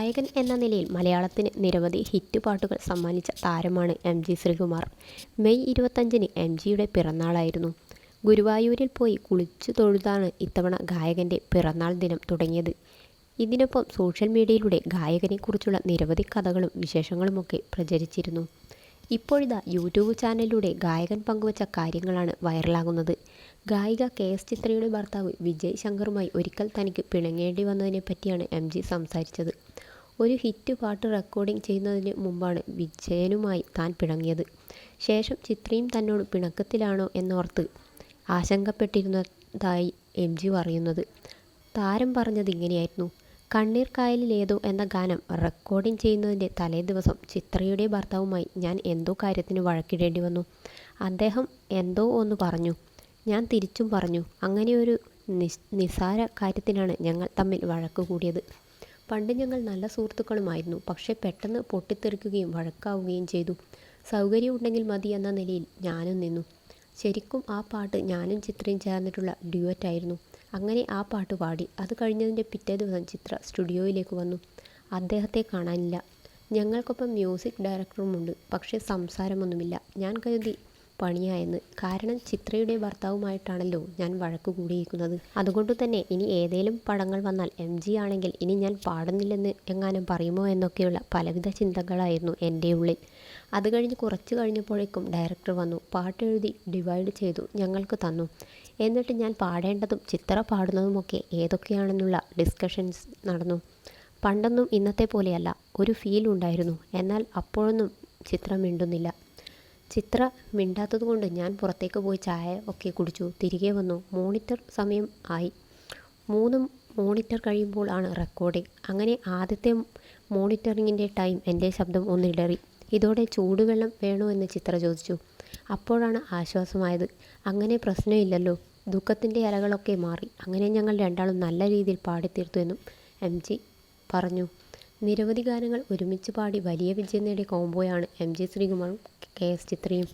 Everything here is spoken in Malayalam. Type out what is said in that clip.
ഗായകൻ എന്ന നിലയിൽ മലയാളത്തിന് നിരവധി ഹിറ്റ് പാട്ടുകൾ സമ്മാനിച്ച താരമാണ് എം ജി ശ്രീകുമാർ. മെയ് ഇരുപത്തഞ്ചിന് എം ജിയുടെ പിറന്നാളായിരുന്നു. ഗുരുവായൂരിൽ പോയി കുളിച്ചു തൊഴുതാണ് ഇത്തവണ ഗായകന്റെ പിറന്നാൾ ദിനം തുടങ്ങിയത്. ഇതിനൊപ്പം സോഷ്യൽ മീഡിയയിലൂടെ ഗായകനെക്കുറിച്ചുള്ള നിരവധി കഥകളും വിശേഷങ്ങളുമൊക്കെ പ്രചരിച്ചിരുന്നു. ഇപ്പോഴിതാ യൂട്യൂബ് ചാനലിലൂടെ ഗായകൻ പങ്കുവച്ച കാര്യങ്ങളാണ് വൈറലാകുന്നത്. ഗായിക കെ എസ് ചിത്രയുടെ ഭർത്താവ് വിജയ് ശങ്കറുമായി ഒരിക്കൽ തനിക്ക് പിണങ്ങേണ്ടി വന്നതിനെ പറ്റിയാണ് എം ജി സംസാരിച്ചത്. ഒരു ഹിറ്റ് പാട്ട് റെക്കോർഡിംഗ് ചെയ്യുന്നതിന് മുമ്പാണ് വിജയനുമായി താൻ പിണങ്ങിയത്. ശേഷം ചിത്രയും തന്നോട് പിണക്കത്തിലാണോ എന്നോർത്ത് ആശങ്കപ്പെട്ടിരുന്നതായി എം ജി പറയുന്നത്. താരം പറഞ്ഞത് ഇങ്ങനെയായിരുന്നു. കണ്ണീർ കായലിലേതോ എന്ന ഗാനം റെക്കോർഡിംഗ് ചെയ്യുന്നതിന്റെ തലേ ദിവസം ചിത്രയുടെ ഭർത്താവുമായി ഞാൻ എന്തോ കാര്യത്തിന് വഴക്കിടേണ്ടി വന്നു. അദ്ദേഹം എന്തോ ഒന്ന് പറഞ്ഞു. ഞാൻ തിരിച്ചും പറഞ്ഞു. അങ്ങനെയൊരു നിസ് നിസാര കാര്യത്തിനാണ് ഞങ്ങൾ തമ്മിൽ വഴക്ക് കൂടിയത്. പണ്ട് ഞങ്ങൾ നല്ല സുഹൃത്തുക്കളുമായിരുന്നു. പക്ഷേ പെട്ടെന്ന് പൊട്ടിത്തെറിക്കുകയും വഴക്കാവുകയും ചെയ്തു. സൗകര്യമുണ്ടെങ്കിൽ മതി എന്ന നിലയിൽ ഞാനും നിന്നു. ശരിക്കും ആ പാട്ട് ഞാനും ചിത്രയും ചേർന്നിട്ടുള്ള ഡ്യുവറ്റായിരുന്നു അങ്ങനെ ആ പാട്ട് പാടി. അത് കഴിഞ്ഞതിന്റെ പിറ്റേ ദിവസം ചിത്ര സ്റ്റുഡിയോയിലേക്ക് വന്നു. അദ്ദേഹത്തെ കാണാനില്ല. ഞങ്ങൾക്കൊപ്പം മ്യൂസിക് ഡയറക്ടറുമുണ്ട് പക്ഷേ സംസാരമൊന്നുമില്ല. ഞാൻ കരുതി പണിയായെന്ന്. കാരണം ചിത്രയുടെ ഭർത്താവുമായിട്ടാണല്ലോ ഞാൻ വഴക്ക് കൂടിയിരിക്കുന്നത്. അതുകൊണ്ട് തന്നെ ഇനി ഏതേലും പടങ്ങൾ വന്നാൽ എം ജി ആണെങ്കിൽ ഇനി ഞാൻ പാടുന്നില്ലെന്ന് എങ്ങാനും പറയുമോ എന്നൊക്കെയുള്ള പലവിധ ചിന്തകളായിരുന്നു എന്റെ ഉള്ളിൽ. അത് കഴിഞ്ഞ് കുറച്ച് കഴിഞ്ഞപ്പോഴേക്കും ഡയറക്ടർ വന്നു പാട്ടെഴുതി ഡിവൈഡ് ചെയ്തു ഞങ്ങൾക്ക് തന്നു. എന്നിട്ട് ഞാൻ പാടേണ്ടതും ചിത്ര പാടുന്നതുമൊക്കെ ഏതൊക്കെയാണെന്നുള്ള ഡിസ്കഷൻസ് നടന്നു. പണ്ടൊന്നും ഇന്നത്തെ പോലെയല്ല ഒരു ഫീൽ ഉണ്ടായിരുന്നു. എന്നാൽ അപ്പോഴൊന്നും ചിത്രം മിണ്ടുന്നില്ല. ചിത്ര മിണ്ടാത്തതുകൊണ്ട് ഞാൻ പുറത്തേക്ക് പോയി ചായ ഒക്കെ കുടിച്ചു. തിരികെ വന്നു. മോണിറ്റർ സമയം ആയി. മൂന്ന് മോണിറ്റർ കഴിയുമ്പോൾ ആണ് റെക്കോർഡിംഗ് അങ്ങനെ ആദ്യത്തെ മോണിറ്ററിങ്ങിന്റെ ടൈം എന്റെ ശബ്ദം ഒന്നിടറി ഇതോടെ ചൂടുവെള്ളം വേണോ എന്ന് ചിത്ര ചോദിച്ചു. അപ്പോഴാണ് ആശ്വാസമായത്. അങ്ങനെ പ്രശ്നമില്ലല്ലോ. ദുഃഖത്തിന്റെ അലകളൊക്കെ മാറി. അങ്ങനെ ഞങ്ങൾ രണ്ടാളും നല്ല രീതിയിൽ പാടിത്തീർത്തു എന്നും എം ജി പറഞ്ഞു. നിരവധി ഗാനങ്ങൾ ഒരുമിച്ച് പാടി വലിയ വിജയം നേടിയ കോംബോയാണ് എം ജി ശ്രീകുമാറും കെ എസ് ചിത്രയും.